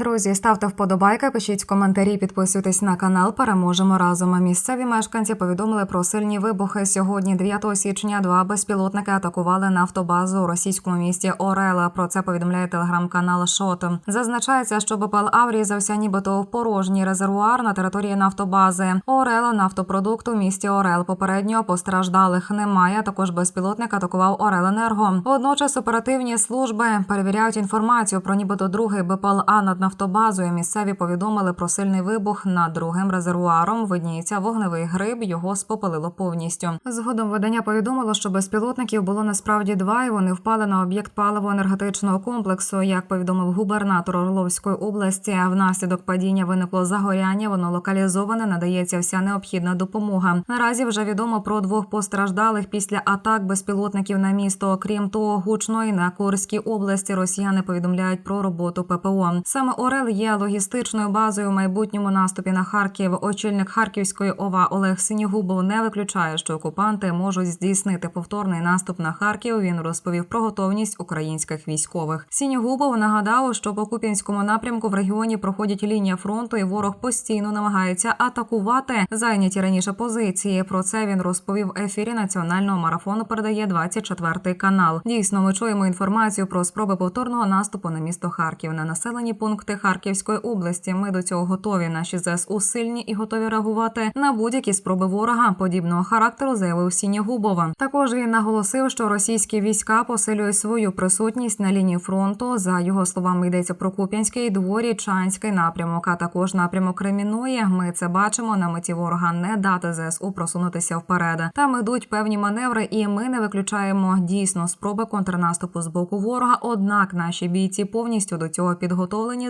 Друзі, ставте вподобайки, пишіть коментарі, підписуйтесь на канал. Переможемо разом. Місцеві мешканці повідомили про сильні вибухи. Сьогодні, 9 січня, два безпілотники атакували нафтобазу у російському місті Орела. Про це повідомляє телеграм-канал Шот. Зазначається, що БПЛ Аврії зався нібито в порожній резервуар на території нафтобази. Орела нафтопродукт у місті Орел. Попередньо постраждалих немає. Також безпілотник атакувавОреленерго. Водночас оперативні служби перевіряють інформацію про нібито другий БПЛА над нафтобазою. Місцеві повідомили про сильний вибух над другим резервуаром. Видніється вогневий гриб. Його спопалило повністю. Згодом видання повідомило, що безпілотників було насправді два, і вони впали на об'єкт паливо-енергетичного комплексу. Як повідомив губернатор Орловської області, внаслідок падіння виникло загоряння. Воно локалізоване, надається вся необхідна допомога. Наразі вже відомо про двох постраждалих після атак безпілотників на місто. Крім того, гучно і на Курській області росіяни повідомляють про роботу ППО. Саме Орел є логістичною базою в майбутньому наступі на Харків. Очільник Харківської ОВА Олег Синігубов не виключає, що окупанти можуть здійснити повторний наступ на Харків. Він розповів про готовність українських військових. Синігубов нагадав, що по Куп'янському напрямку в регіоні проходять лінія фронту, і ворог постійно намагається атакувати зайняті раніше позиції. Про це він розповів в ефірі національного марафону. Передає 24 канал. Дійсно, ми чуємо інформацію про спроби повторного наступу на місто Харків на населені пункти Харківської області. Ми до цього готові. Наші ЗСУ сильні і готові реагувати на будь-які спроби ворога подібного характеру, заявив Сінігубова. Також він наголосив, що російські війська посилюють свою присутність на лінії фронту. За його словами, йдеться про Куп'янський, дворі, Чанський напрямок, а також напрямок Креміної. Ми це бачимо на меті ворога не дати ЗСУ просунутися вперед. Там ідуть певні маневри, і ми не виключаємо дійсно спроби контрнаступу з боку ворога. Однак наші бійці повністю до цього підготовлені,